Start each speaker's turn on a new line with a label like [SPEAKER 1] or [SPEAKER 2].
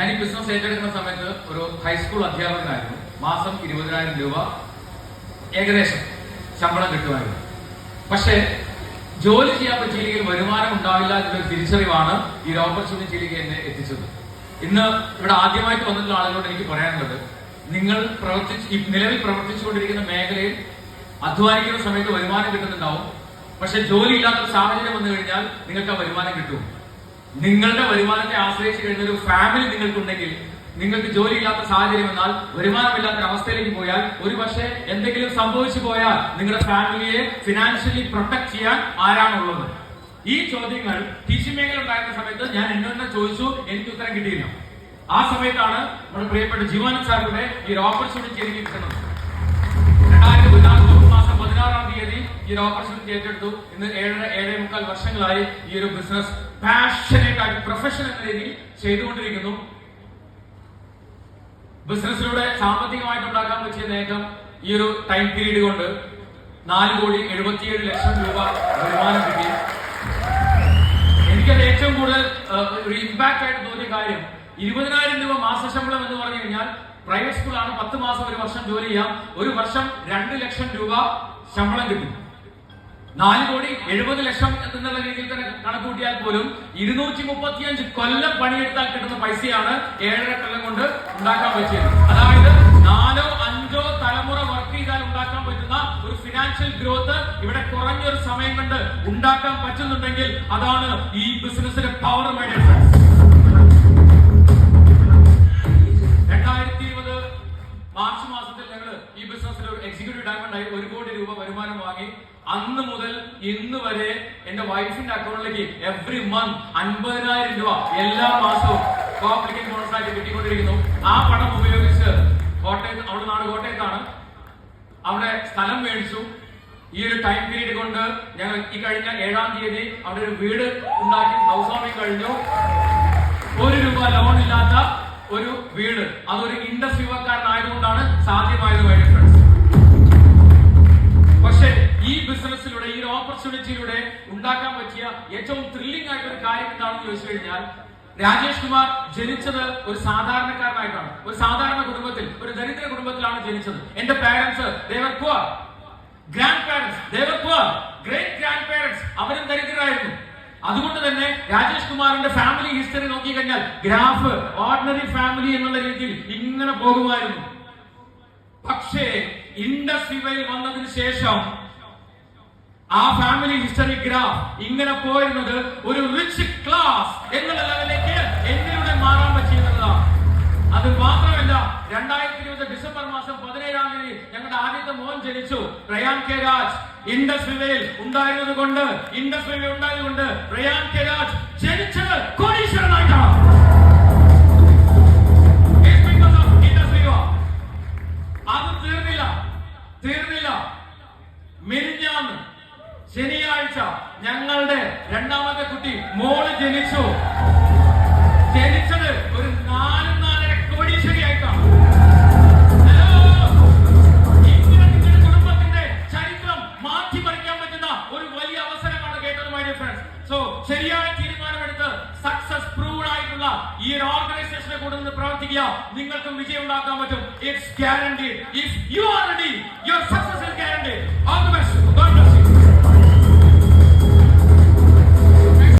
[SPEAKER 1] ഞാൻ ഈ ബിസിനസ് ഏറ്റെടുക്കുന്ന സമയത്ത് ഒരു ഹൈസ്കൂൾ അധ്യാപകനായിരുന്നു. മാസം ഇരുപതിനായിരം രൂപ ഏകദേശം ശമ്പളം കിട്ടുമായിരുന്നു. പക്ഷേ ജോലി ചെയ്യാൻ പറ്റിയില്ലെങ്കിൽ വരുമാനം ഉണ്ടാവില്ല എന്നൊരു തിരിച്ചറിവാണ് ഈ ഒരു ഓപ്പർച്യൂണിറ്റിയിലേക്ക് എന്നെ എത്തിച്ചത്. ഇന്ന് ഇവിടെ ആദ്യമായിട്ട് വന്നിട്ടുള്ള ആളുകളോട് എനിക്ക് പറയാനുള്ളത് നിങ്ങൾ പ്രവർത്തിച്ച് നിലവിൽ പ്രവർത്തിച്ചുകൊണ്ടിരിക്കുന്ന മേഖലയിൽ അധ്വാനിക്കുന്ന സമയത്ത് വരുമാനം കിട്ടുന്നുണ്ടാവും. പക്ഷെ ജോലി ഇല്ലാത്ത സാഹചര്യം വന്നു കഴിഞ്ഞാൽ നിങ്ങൾക്ക് ആ വരുമാനം കിട്ടും. നിങ്ങളുടെ വരുമാനത്തെ ആശ്രയിച്ച് കഴിഞ്ഞ ഒരു ഫാമിലി നിങ്ങൾക്കുണ്ടെങ്കിൽ നിങ്ങൾക്ക് ജോലിയില്ലാത്ത സാഹചര്യം വന്നാൽ വരുമാനമില്ലാത്ത അവസ്ഥയിലേക്ക് പോയാൽ ഒരു പക്ഷേ എന്തെങ്കിലും സംഭവിച്ചു പോയാൽ നിങ്ങളുടെ ഫാമിലിയെ ഫിനാൻഷ്യലി പ്രൊട്ടക്ട് ചെയ്യാൻ ആരാണുള്ളത് ഈ ചോദ്യങ്ങൾ ടീച്ചിങ് മേഖല ഉണ്ടായിരുന്ന സമയത്ത് ഞാൻ എന്നെ ചോദിച്ചു എനിക്ക് ഉത്തരം കിട്ടിയില്ല. ആ സമയത്താണ് നമ്മുടെ പ്രിയപ്പെട്ട ജീവാനന്ദ് സാറിന്റെ ഈ ഒരു ഓപ്പർച്യൂണിറ്റി എനിക്ക് കിട്ടുന്നത്. മാസം പതിനാറാം തീയതി ഈ ഒരു ഓപ്പർച്യൂണിറ്റി ഏറ്റെടുത്തു. ഇന്ന് ഏഴര ഏഴേ മുക്കാൽ വർഷങ്ങളായി ഈ ഒരു ബിസിനസ് ആയിട്ട് പ്രൊഫഷൻ എന്ന രീതിയിൽ ചെയ്തുകൊണ്ടിരിക്കുന്നു. ബിസിനസ്സിലൂടെ സാമ്പത്തികമായിട്ട് ഉണ്ടാക്കാൻ പറ്റിയ നേട്ടം ഈ ഒരു ടൈം പീരീഡ് കൊണ്ട് നാല് കോടി എഴുപത്തിയേഴ് ലക്ഷം രൂപ വരുമാനം കിട്ടി. എനിക്കത് ഏറ്റവും കൂടുതൽ ഒരു ഇമ്പാക്ട് ആയിട്ട് തോന്നിയ കാര്യം ഇരുപതിനായിരം രൂപ മാസ ശമ്പളം എന്ന് പറഞ്ഞു കഴിഞ്ഞാൽ പ്രൈവറ്റ് സ്കൂളാണ് പത്ത് മാസം ഒരു വർഷം ജോലി ചെയ്യാം. ഒരു വർഷം രണ്ട് ലക്ഷം രൂപ ശമ്പളം കിട്ടും. നാല് കോടി എഴുപത് ലക്ഷം എന്നുള്ള രീതിയിൽ തന്നെ കണക്കൂട്ടിയാൽ പോലും ഇരുന്നൂറ്റി മുപ്പത്തിയഞ്ച് കൊല്ലം പണിയെടുത്താൽ കിട്ടുന്ന പൈസയാണ് ഏഴര കൊല്ലം കൊണ്ട് ഉണ്ടാക്കാൻ പറ്റിയത്. അതായത് നാലോ അഞ്ചോ തലമുറ വർക്ക് ചെയ്താൽ ഉണ്ടാക്കാൻ പറ്റുന്ന ഒരു ഫിനാൻഷ്യൽ ഗ്രോത്ത് ഇവിടെ കുറഞ്ഞൊരു സമയം കൊണ്ട് ഉണ്ടാക്കാൻ പറ്റുന്നുണ്ടെങ്കിൽ അതാണ് ഈ ബിസിനസിന്റെ പവർ രണ്ടായിരത്തി മാർച്ച് മാസത്തിൽ ഞങ്ങൾ ഈ ബിസിനസ്സിൽ ഒരു എക്സിക്യൂട്ടീവ് ഡയമണ്ട് ആയി ഒരു കോടി രൂപ വരുമാനം വാങ്ങി അന്ന് മുതൽ ഇന്ന് വരെ എന്റെ വൈഫിന്റെ അക്കൗണ്ടിലേക്ക് എവ്രി മന്ത് അൻപതിനായിരം രൂപ എല്ലാ മാസവും കോപ്ലിക്കേറ്റ് ബോണസ് ആയിട്ട് കിട്ടിക്കൊണ്ടിരിക്കുന്നു. ആ പണം ഉപയോഗിച്ച് കോട്ടയത്ത് അവിടെ നാട് കോട്ടയത്താണ്. അവിടെ സ്ഥലം മേടിച്ചു. ഈ ഒരു ടൈം പീരീഡ് കൊണ്ട് ഞങ്ങൾ ഈ കഴിഞ്ഞ ഏഴാം തീയതി അവിടെ ഒരു വീട് ഉണ്ടാക്കി ഹൗസ് വാമിംഗ് കഴിഞ്ഞു. ഒരു രൂപ ലോൺ ഇല്ലാത്ത ഒരു വീട്. അതൊരു ഇൻഡസ് യുവക്കാരനായതുകൊണ്ടാണ് ഉണ്ടാക്കാൻ പറ്റിയ ഏറ്റവും ത്രില്ലിംഗ് ആയിട്ടുള്ള കാര്യം എന്താണെന്ന് ചോദിച്ചു കഴിഞ്ഞാൽ രാജേഷ് കുമാർ ജനിച്ചത് ഒരു സാധാരണക്കാരനായിട്ടാണ്. ഒരു സാധാരണ കുടുംബത്തിൽ ഒരു ദരിദ്ര കുടുംബത്തിലാണ് ജനിച്ചത്. എന്റെ poor grand poor great grand parents അവരും ദരിദ്രരായിരുന്നു. അതുകൊണ്ട് തന്നെ രാജേഷ് കുമാറിന്റെ ഫാമിലി ഹിസ്റ്ററി നോക്കി കഴിഞ്ഞാൽ ഗ്രാഫ് ഓർഡിനറി ഫാമിലി എന്നുള്ള രീതിയിൽ ഇങ്ങനെ പോകുമായിരുന്നു. പക്ഷേ ഇൻഡസ് വിവയിൽ വന്നതിന് ശേഷം ആ ഫാമിലി ഹിസ്റ്ററി ഗ്രാഫ് ഇങ്ങനെ പോയിരുന്നത് ഒരു റിച്ച് ക്ലാസ് എന്നുള്ള ലെവലിലേക്ക് എന്തിലൂടെ മാറാൻ പറ്റിയെന്നുള്ളതാണ് അത് മാത്രമല്ല രണ്ടായിരത്തി ഇരുപത് ഡിസംബർ മാസം പതിനേഴാം തീയതി ഞങ്ങളുടെ ആദ്യത്തെ മോൻ ജനിച്ചു. Ryan K Raj. ഇൻഡസ് വിവയിൽ ഉണ്ടായിരുന്നത് കൊണ്ട് ഇൻഡസ് വിവ ഉണ്ടായതുകൊണ്ട് പ്രയാൻ കെ ശനിയാഴ്ച ഞങ്ങളുടെ രണ്ടാമത്തെ കുട്ടി മോൾ ജനിച്ചു. ജനിച്ചത് ഒരു നാല് നാലര ഇങ്ങനെ നിങ്ങളുടെ കുടുംബത്തിന്റെ ചരിത്രം പറ്റുന്ന ഒരു വലിയ അവസരമാണ് സോ സക്സസ് ഈ ഒരു ഓർഗനൈസേഷനെ കൂടെ നിന്ന് പ്രവർത്തിക്കുക നിങ്ങൾക്കും വിജയം ഉണ്ടാക്കാൻ പറ്റും. It's guarantee if you are ready your success